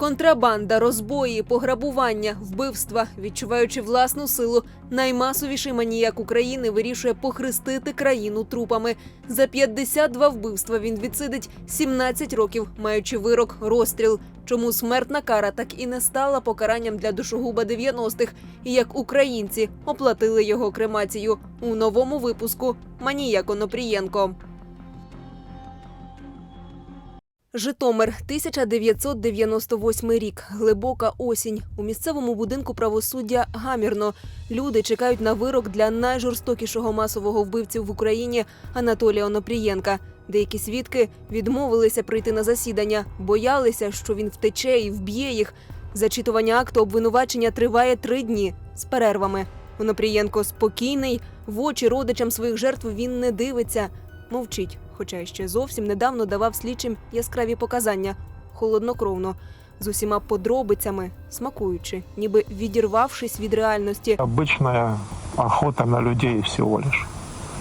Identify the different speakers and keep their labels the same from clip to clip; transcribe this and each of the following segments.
Speaker 1: Контрабанда, розбої, пограбування, вбивства, відчуваючи власну силу, наймасовіший маніяк України вирішує похрестити країну трупами. За 52 вбивства він відсидить 17 років, маючи вирок розстріл. Чому смертна кара так і не стала покаранням для душогуба 90-х, і як українці оплатили його кремацію у новому випуску Маніяк Онопрієнко. Житомир, 1998 рік. Глибока осінь. У місцевому будинку правосуддя гамірно. Люди чекають на вирок для найжорстокішого масового вбивці в Україні Анатолія Онопрієнка. Деякі свідки відмовилися прийти на засідання, боялися, що він втече і вб'є їх. Зачитування акту обвинувачення триває три дні з перервами. Онопрієнко спокійний, в очі родичам своїх жертв він не дивиться, мовчить, хоча ще зовсім недавно давав слідчим яскраві показання холоднокровно, з усіма подробицями, смакуючи, ніби відірвавшись від реальності.
Speaker 2: Обычная охота на людей всего лишь.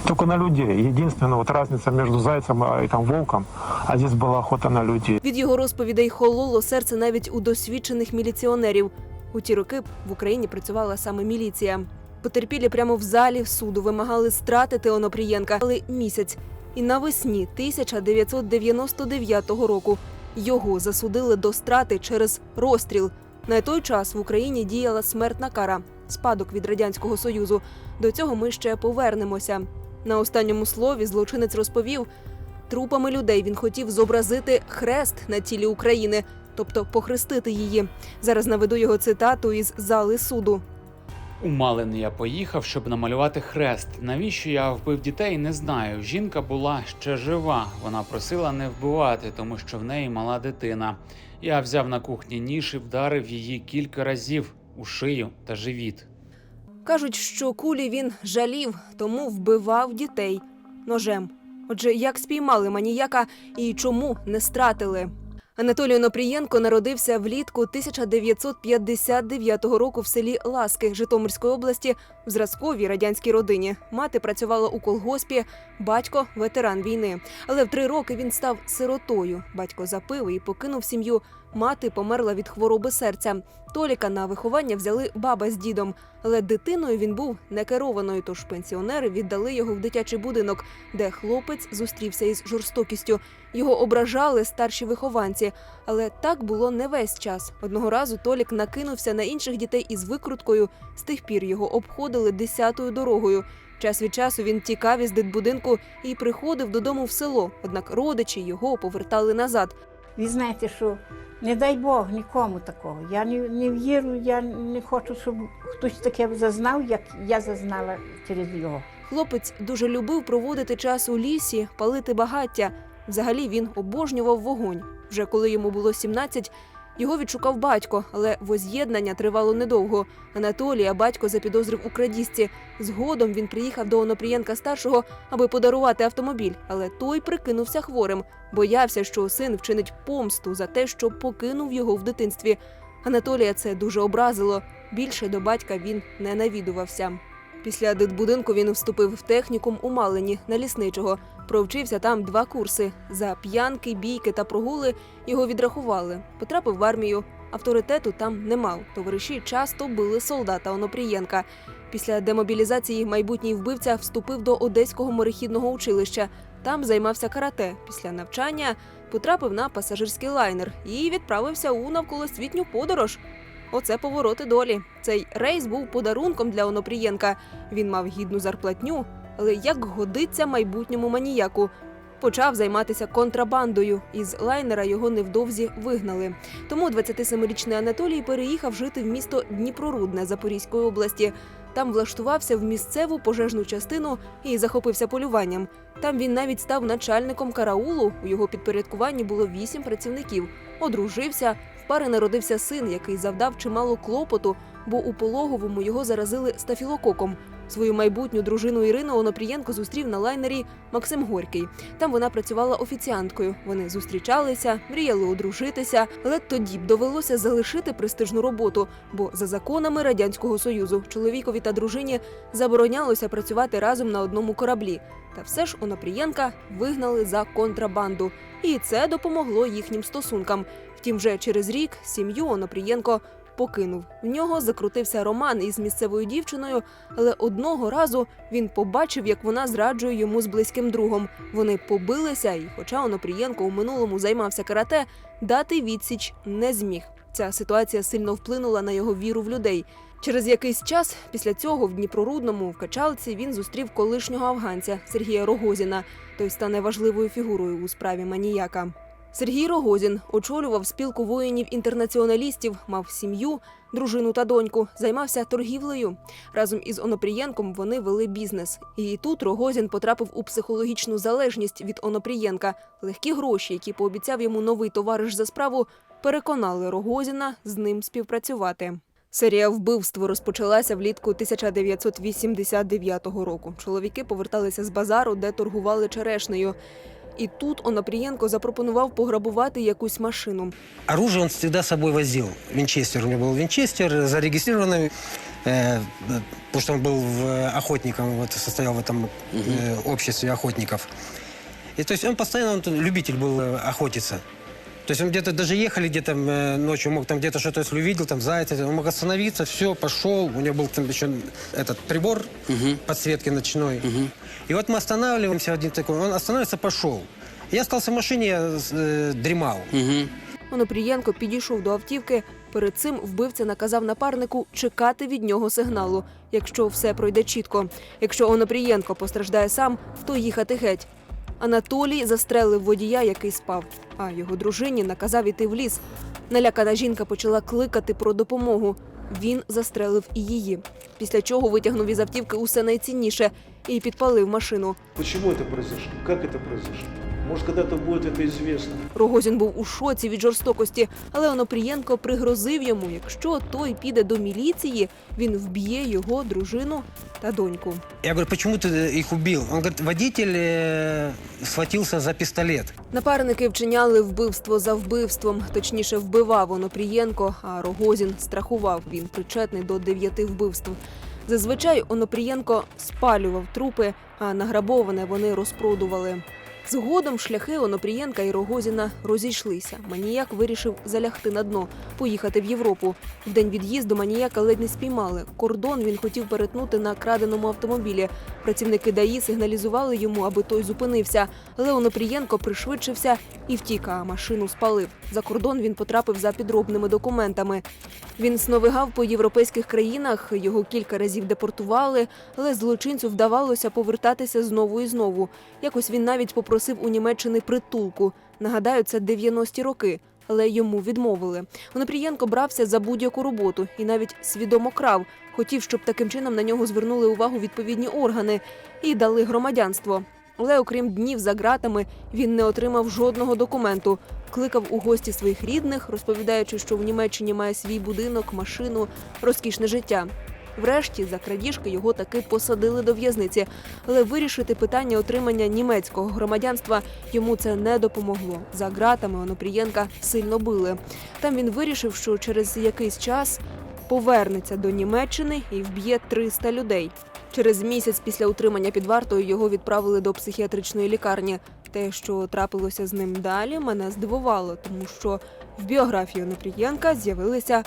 Speaker 2: Только на людей. Единственная вот разница между зайцем и там, волком, а здесь была охота на людей.
Speaker 1: Від його розповідей хололо серце навіть у досвідчених міліціонерів. У ті роки в Україні працювала саме міліція. Потерпілі прямо в залі суду вимагали стратити Онопрієнка, але місяць. І навесні 1999 року його засудили до страти через розстріл. На той час в Україні діяла смертна кара, спадок від радянського союзу. До цього ми ще повернемося. На останньому слові злочинець розповів, трупами людей він хотів зобразити хрест на тілі України, тобто похрестити її. Зараз наведу його цитату із зали суду.
Speaker 3: У Малин я поїхав, щоб намалювати хрест. Навіщо я вбив дітей, не знаю. Жінка була ще жива. Вона просила не вбивати, тому що в неї мала дитина. Я взяв на кухні ніж і вдарив її кілька разів у шию та живіт.
Speaker 1: Кажуть, що кулі він жалів, тому вбивав дітей ножем. Отже, як спіймали маніяка і чому не стратили? Анатолій Нопрієнко народився влітку 1959 року в селі Ласки Житомирської області в зразковій радянській родині. Мати працювала у колгоспі, батько ветеран війни. Але в три роки він став сиротою. Батько запив і покинув сім'ю. Мати померла від хвороби серця. Толіка на виховання взяли баба з дідом, але дитиною він був некерованою, тож пенсіонери віддали його в дитячий будинок, де хлопець зустрівся із жорстокістю. Його ображали старші вихованці, але так було не весь час. Одного разу Толік накинувся на інших дітей із викруткою. З тих пір його обходили десятою дорогою. Час від часу він тікав із дитбудинку і приходив додому в село. Однак родичі його повертали назад.
Speaker 4: Ви знаєте, що не дай Бог нікому такого. Я не, не вірю, я не хочу, щоб хтось таке зазнав, як я зазнала через його.
Speaker 1: Хлопець дуже любив проводити час у лісі, палити багаття. Взагалі він обожнював вогонь. Вже коли йому було 17, його відшукав батько, але воз'єднання тривало недовго. Анатолія батько запідозрив у крадісті. Згодом він приїхав до Онопрієнка старшого, аби подарувати автомобіль, але той прикинувся хворим, боявся, що син вчинить помсту за те, що покинув його в дитинстві. Анатолія це дуже образило. Більше до батька він не навідувався. Після дитбудинку він вступив в технікум у Малині на лісничого. Провчився там два курси. За п'янки, бійки та прогули його відрахували. Потрапив в армію. Авторитету там не мав. Товариші часто били солдата Онопрієнка. Після демобілізації майбутній вбивця вступив до Одеського морехідного училища. Там займався карате. Після навчання потрапив на пасажирський лайнер і відправився у навколосвітню подорож. Оце повороти долі. Цей рейс був подарунком для Онопрієнка. Він мав гідну зарплатню, але як годиться майбутньому маніяку. Почав займатися контрабандою. Із лайнера його невдовзі вигнали. Тому 27-річний Анатолій переїхав жити в місто Дніпрорудне Запорізької області. Там влаштувався в місцеву пожежну частину і захопився полюванням. Там він навіть став начальником караулу. У його підпорядкуванні було вісім працівників. Одружився. Пари народився син, який завдав чимало клопоту, бо у пологовому його заразили стафілококом. Свою майбутню дружину Ірину Онопрієнко зустрів на лайнері Максим Горький. Там вона працювала офіціанткою. Вони зустрічалися, мріяли одружитися, але тоді б довелося залишити престижну роботу, бо за законами радянського союзу чоловікові та дружині заборонялося працювати разом на одному кораблі. Та все ж Онопрієнка вигнали за контрабанду, і це допомогло їхнім стосункам. Втім, вже через рік сім'ю Онопрієнко покинув. В нього закрутився роман із місцевою дівчиною, але одного разу він побачив, як вона зраджує йому з близьким другом. Вони побилися, і, хоча Онопрієнко у минулому займався карате, дати відсіч не зміг. Ця ситуація сильно вплинула на його віру в людей. Через якийсь час після цього в Дніпрорудному в Качалці він зустрів колишнього афганця Сергія Рогозіна. Той стане важливою фігурою у справі маніяка. Сергій Рогозін очолював спілку воїнів-інтернаціоналістів, мав сім'ю, дружину та доньку, займався торгівлею. Разом із Онопрієнком вони вели бізнес. І тут Рогозін потрапив у психологічну залежність від Онопрієнка. Легкі гроші, які пообіцяв йому новий товариш за справу, переконали Рогозіна з ним співпрацювати. Серія вбивств розпочалася влітку 1989 року. Чоловіки поверталися з базару, де торгували черешнею. І тут Онопрієнко запропонував пограбувати якусь машину.
Speaker 5: Оружие он всегда с собой возил. Винчестер. У него был винчестер, зарегистрированный, э, потому что он был в- охотником, вот, состоял в этом э, обществе охотников. И то есть он постоянно, он тут любитель был э, охотиться. То есть он где-то даже ехали где-то э, ночью, мог там где-то что-то, если увидел, там зайца, он мог остановиться, все, пошел. У него был там еще этот прибор подсветки ночной. И вот мы останавливаемся, один такой, он останавливается, пошел. Я остался в машине, я э, дремал.
Speaker 1: Онопрієнко підійшов до автівки. Перед цим вбивця наказав напарнику чекати від нього сигналу, якщо все пройде чітко. Якщо Онопрієнко постраждає сам, то їхати геть. Анатолій застрелив водія, який спав, а його дружині наказав іти в ліс. Налякана жінка почала кликати про допомогу. Він застрелив і її. Після чого витягнув із автівки усе найцінніше і підпалив машину.
Speaker 6: Почему это произошло? Как это произошло? Может, когда-то будет это известно.
Speaker 1: Рогозін був у шоці від жорстокості, але Онопрієнко пригрозив йому, якщо той піде до міліції, він вб'є його дружину та доньку.
Speaker 5: Я говорю, почему ты их убил? Он говорит, водитель э, схватился за пістолет.
Speaker 1: Напарники вчиняли вбивство за вбивством, точніше, вбивав Онопрієнко, а Рогозін страхував. Він причетний до дев'яти вбивств. Зазвичай Онопрієнко спалював трупи, а награбоване вони розпродували. Згодом шляхи Онопрієнка і Рогозіна розійшлися. Маніяк вирішив залягти на дно, поїхати в Європу. В день від'їзду маніяка ледь не спіймали. Кордон він хотів перетнути на краденому автомобілі. Працівники ДАІ сигналізували йому, аби той зупинився. Але Онопрієнко пришвидшився і втік, а машину спалив. За кордон він потрапив за підробними документами. Він сновигав по європейських країнах, його кілька разів депортували, але злочинцю вдавалося повертатися знову і знову. Якось він навіть попросив у Німеччини притулку. Нагадаю, це 90-ті роки. Але йому відмовили. Онопрієнко брався за будь-яку роботу і навіть свідомо крав. Хотів, щоб таким чином на нього звернули увагу відповідні органи і дали громадянство. Але окрім днів за ґратами, він не отримав жодного документу. Кликав у гості своїх рідних, розповідаючи, що в Німеччині має свій будинок, машину, розкішне життя. Врешті за крадіжки його таки посадили до в'язниці, але вирішити питання отримання німецького громадянства йому це не допомогло. За ґратами Онопрієнка сильно били. Там він вирішив, що через якийсь час повернеться до Німеччини і вб'є 300 людей. Через місяць після утримання під вартою його відправили до психіатричної лікарні. Те, що трапилося з ним далі, мене здивувало, тому що в біографії Онопрієнка з'явилися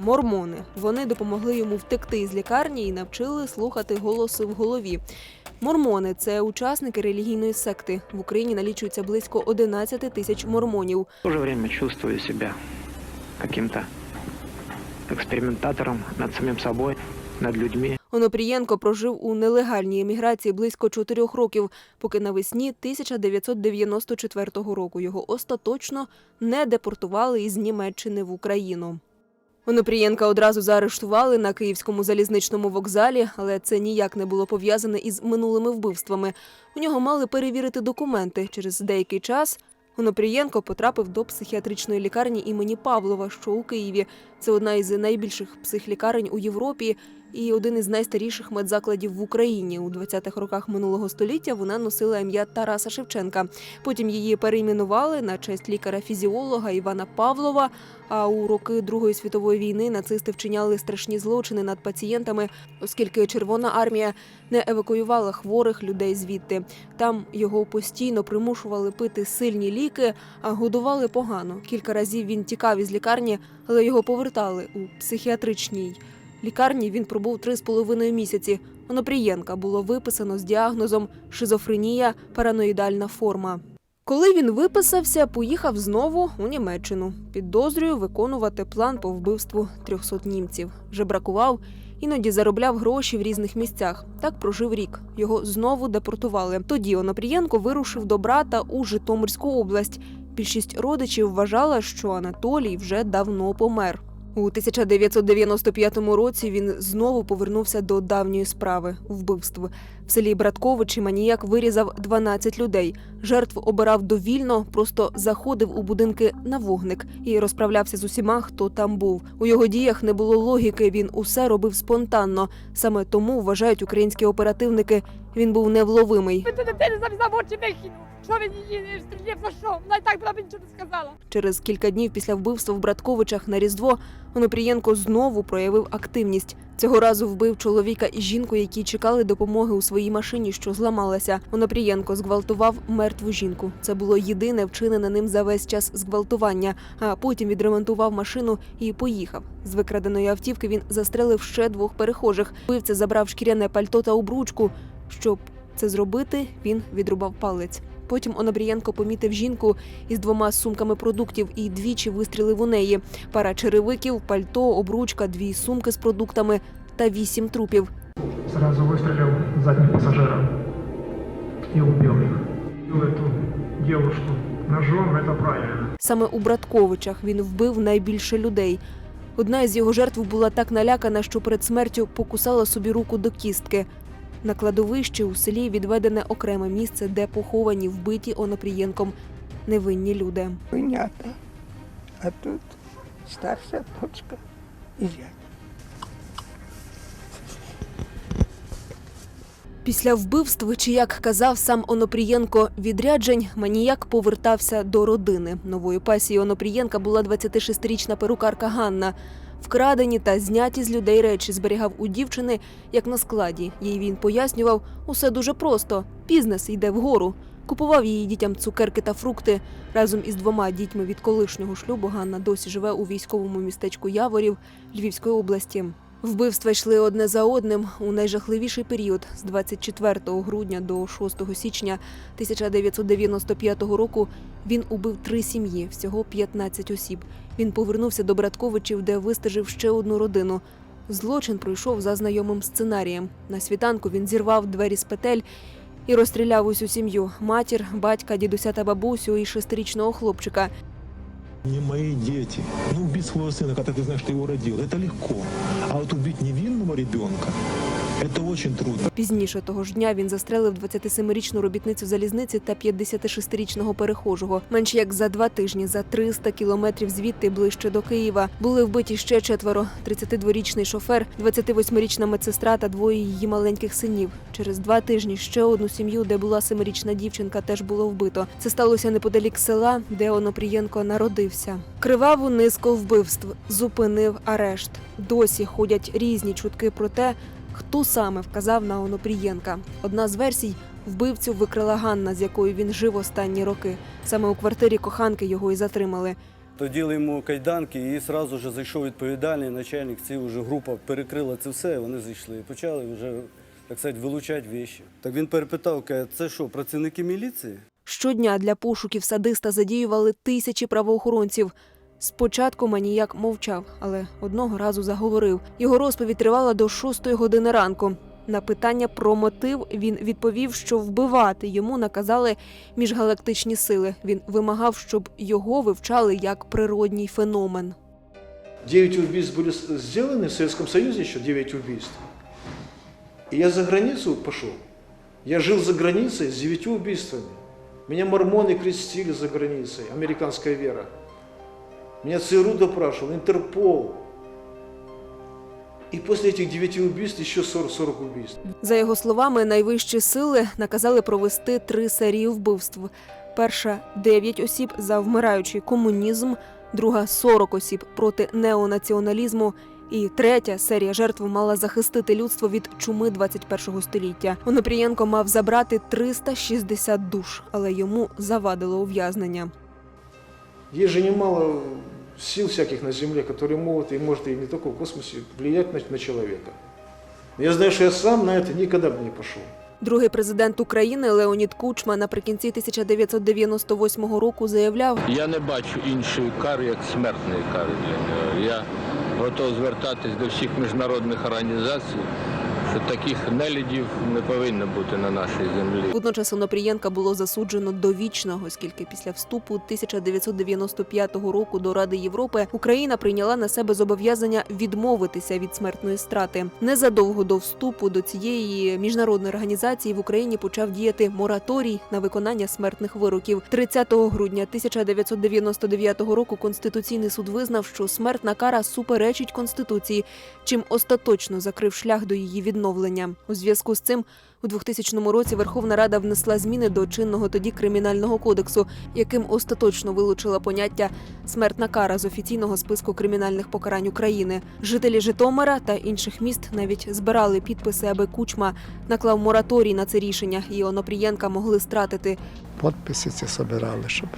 Speaker 1: мормони. Вони допомогли йому втекти з лікарні і навчили слухати голоси в голові. Мормони це учасники релігійної секти. В Україні налічується близько 11 тисяч мормонів.
Speaker 7: В же время чувствую себя каким-то экспериментатором над самим собой, над людьми.
Speaker 1: Онопрієнко прожив у нелегальній еміграції близько чотирьох років, поки навесні 1994 року його остаточно не депортували із Німеччини в Україну. Онопрієнка одразу заарештували на київському залізничному вокзалі, але це ніяк не було пов'язане із минулими вбивствами. У нього мали перевірити документи. Через деякий час Онопрієнко потрапив до психіатричної лікарні імені Павлова, що у Києві. Це одна із найбільших психлікарень у Європі. І один із найстаріших медзакладів в Україні. У 20-х роках минулого століття вона носила ім'я Тараса Шевченка. Потім її перейменували на честь лікаря-фізіолога Івана Павлова. А у роки Другої світової війни нацисти вчиняли страшні злочини над пацієнтами, оскільки Червона армія не евакуювала хворих людей звідти. Там його постійно примушували пити сильні ліки, а годували погано. Кілька разів він тікав із лікарні, але його повертали у психіатричній лікарні. Він пробув три з половиною місяці. Онопрієнка було виписано з діагнозом шизофренія, параноїдальна форма. Коли він виписався, поїхав знову у Німеччину. Підозрюю виконувати план по вбивству 300 німців. Вже бракував, іноді заробляв гроші в різних місцях. Так прожив рік. Його знову депортували. Тоді Онопрієнко вирушив до брата у Житомирську область. Більшість родичів вважала, що Анатолій вже давно помер. У 1995 році він знову повернувся до давньої справи вбивств. В селі Братковичі маніяк вирізав 12 людей. Жертв обирав довільно, просто заходив у будинки на вогник і розправлявся з усіма, хто там був. У його діях не було логіки. Він усе робив спонтанно. Саме тому вважають українські оперативники. Він був невловимий.
Speaker 8: Що він її стріляв за що? Вона і так була б нічого не сказала.
Speaker 1: Через кілька днів після вбивства в Братковичах на Різдво Онопрієнко знову проявив активність. Цього разу вбив чоловіка і жінку, які чекали допомоги у своїй машині, що зламалася. Онопрієнко зґвалтував мертву жінку. Це було єдине вчинене ним за весь час зґвалтування. А потім відремонтував машину і поїхав. З викраденої автівки він застрелив ще двох перехожих. Вбивця забрав шкіряне пальто та обручку. Щоб це зробити, він відрубав палець. Потім Онобрієнко помітив жінку із двома сумками продуктів і двічі вистрілив у неї. Пара черевиків, пальто, обручка, дві сумки з продуктами та вісім трупів.
Speaker 2: Сразу выстрелил задним пассажиром и убил их. Убил эту девушку ножом, это правильно.
Speaker 1: Саме у Братковичах він вбив найбільше людей. Одна із його жертв була так налякана, що перед смертю покусала собі руку до кістки. На кладовищі у селі відведене окреме місце, де поховані вбиті Онопрієнком невинні люди.
Speaker 9: Понятно. А тут старшая дочка и зять.
Speaker 1: Після вбивств, чи як казав сам Онопрієнко, відряджень маніяк повертався до родини. Новою пасією Онопрієнка була 26-річна перукарка Ганна. Вкрадені та зняті з людей речі зберігав у дівчини, як на складі. Їй він пояснював, усе дуже просто. Бізнес йде вгору. Купував її дітям цукерки та фрукти. Разом із двома дітьми від колишнього шлюбу Ганна досі живе у військовому містечку Яворів Львівської області. Вбивства йшли одне за одним у найжахливіший період з 24 грудня до 6 січня 1995 року. Він убив три сім'ї, всього 15 осіб. Він повернувся до Братковичів, де вистежив ще одну родину. Злочин пройшов за знайомим сценарієм. На світанку він зірвав двері з петель і розстріляв усю сім'ю: матір, батька, дідуся та бабусю і шестирічного хлопчика.
Speaker 10: Не мои дети. Ну, убить своего сына, когда ты знаешь, что его родил, это легко. А вот убить невинного ребенка, это очень трудно.
Speaker 1: Пізніше того ж дня він застрелив 27-річну робітницю залізниці та 56-річного перехожого. Менш як за два тижні, за 300 кілометрів звідти ближче до Києва, були вбиті ще четверо: 32-річний шофер, 28-річна медсестра та двоє її маленьких синів. Через два тижні ще одну сім'ю, де була семирічна дівчинка, теж було вбито. Це сталося неподалік села, де Онопрієнко народився. Криваву низку вбивств зупинив арешт. Досі ходять різні чутки про те, Хто саме вказав на Онопрієнка? Одна з версій вбивцю викрила Ганна, з якою він жив останні роки. Саме у квартирі коханки його і затримали.
Speaker 11: Тоділи йому кайданки і одразу ж зайшов відповідальний начальник. Ці вже група перекрила це все, і вони зайшли. І почали вже, так сказати, вилучати віші. Так він перепитав, каже, це що, працівники міліції?
Speaker 1: Щодня для пошуків садиста задіювали тисячі правоохоронців. Спочатку маніяк мовчав, але одного разу заговорив. Його розповідь тривала до шостої години ранку. На питання про мотив він відповів, що вбивати йому наказали міжгалактичні сили. Він вимагав, щоб його вивчали як природній феномен.
Speaker 6: Девять убийств были с- сделаны в Советском Союзе еще, 9 убийств. И я за границу пошел. Я жил за границей с девятью убийствами. Меня мормоны крестили за границей, американская вера. Меня ЦРУ допрашивал, Интерпол. И после этих девяти убийств еще 40, 40 убийств.
Speaker 1: За його словами, найвищі сили наказали провести три серії вбивств. Перша 9 осіб за вмираючий комунізм, друга 40 осіб проти неонаціоналізму. І третя серія жертв мала захистити людство від чуми 21-го століття. Онопрієнко мав забрати 360 душ, але йому завадило ув'язнення.
Speaker 6: Есть же немало сил всяких на Земле, которые могут, и может и не только в космосе, влиять на, на человека. Я знаю, что я сам на это никогда бы не пошел.
Speaker 1: Другий президент України Леонід Кучма наприкінці 1998 року заявляв,
Speaker 12: Я не бачу іншої кари, як смертної кари для нього. Я готов звертатись до всіх міжнародних організацій, що таких нелюдів не повинно бути на нашій землі.
Speaker 1: Водночас Онопрієнка було засуджено довічно, оскільки після вступу 1995 року до Ради Європи Україна прийняла на себе зобов'язання відмовитися від смертної страти. Незадовго до вступу до цієї міжнародної організації в Україні почав діяти мораторій на виконання смертних вироків. 30 грудня 1999 року Конституційний суд визнав, що смертна кара суперечить конституції, чим остаточно закрив шлях до її відновлення. У зв'язку з цим у 2000 році Верховна Рада внесла зміни до чинного тоді кримінального кодексу, яким остаточно вилучила поняття смертна кара з офіційного списку кримінальних покарань України. Жителі Житомира та інших міст навіть збирали підписи, аби кучма наклав мораторій на це рішення, і Онопрієнка могли стратити.
Speaker 9: Подписи ці собирали, щоб,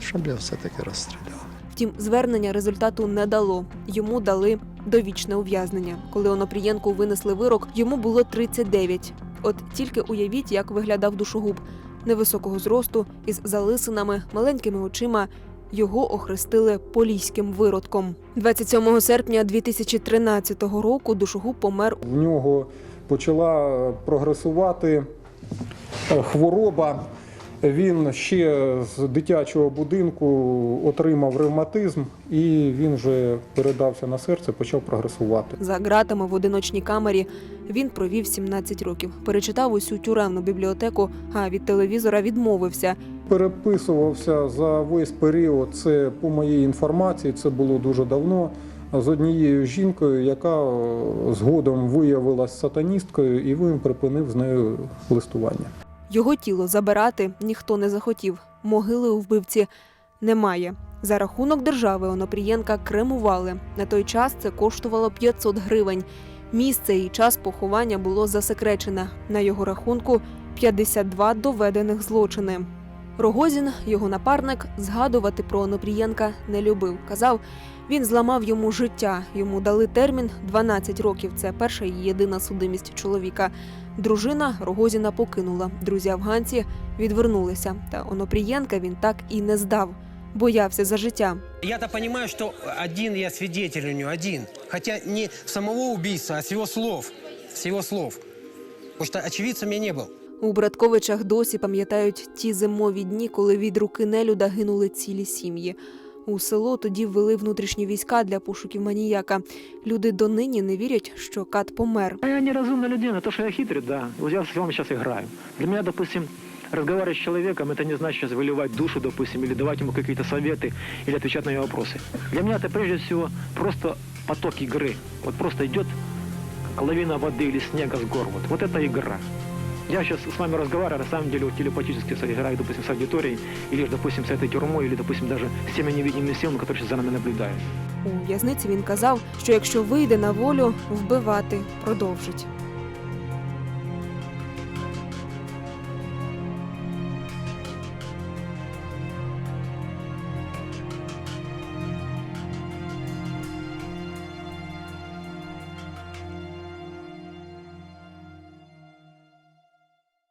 Speaker 9: щоб я все-таки розстріляв.
Speaker 1: Втім, звернення результату не дало. Йому дали довічне ув'язнення. Коли Онопрієнку винесли вирок, йому було 39. От тільки уявіть, як виглядав душогуб невисокого зросту із залисинами, маленькими очима. Його охрестили поліським виродком. 27 серпня 2013 року душогуб помер
Speaker 13: В нього почала прогресувати е, хвороба. Він ще з дитячого будинку отримав ревматизм, і він вже передався на серце, почав прогресувати.
Speaker 1: за ґратами в одиночній камері. Він провів 17 років. Перечитав усю тюремну бібліотеку, а від телевізора відмовився.
Speaker 13: Переписувався за весь період. Це по моїй інформації, це було дуже давно. З однією жінкою, яка е, згодом виявилась сатаністкою, і він припинив з нею листування.
Speaker 1: Його тіло забирати ніхто не захотів. Могили у вбивці немає. За рахунок держави Онопрієнка кремували. На той час це коштувало 500 гривень. Місце і час поховання було засекречене. На його рахунку 52 доведених злочини. Рогозін, його напарник, згадувати про Онопрієнка не любив. Казав, він зламав йому життя. Йому дали термін 12 років. Це перша і єдина судимість чоловіка. Дружина Рогозіна покинула. Друзі афганці відвернулися. Та Онопрієнка він так і не здав. Боявся за життя.
Speaker 5: Я-то понимаю, что один я свидетель у него, один. Хотя не самого убийства, а с его слов. С его слов. Потому что очевидцем я не был.
Speaker 1: У Братковичах досі пам'ятають ті зимові дні, коли від руки нелюда гинули цілі сім'ї. У село тоді ввели внутрішні війська для пошуків маніяка. Люди донині не вірять, що кат помер.
Speaker 7: А я неразумная людина, то, что я хитрый, да. Вот я с вами сейчас играю. Для меня, допустим, разговаривать с человеком, это не значит сейчас выливать душу, допустим, или давать ему какие-то советы, или отвечать на его вопросы. Для меня это прежде всего просто поток игры. Вот просто идет как лавина воды или снега с гор. Вот, вот это игра. Я сейчас с вами разговариваю, на самом деле вот телепатически играю, допустим, с аудиторией, или, же, допустим, с этой тюрьмой, или, допустим, даже с теми невидимыми силами, которые сейчас за нами наблюдают.
Speaker 1: У в'язниці він казав, що якщо вийде на волю, вбивати продовжить.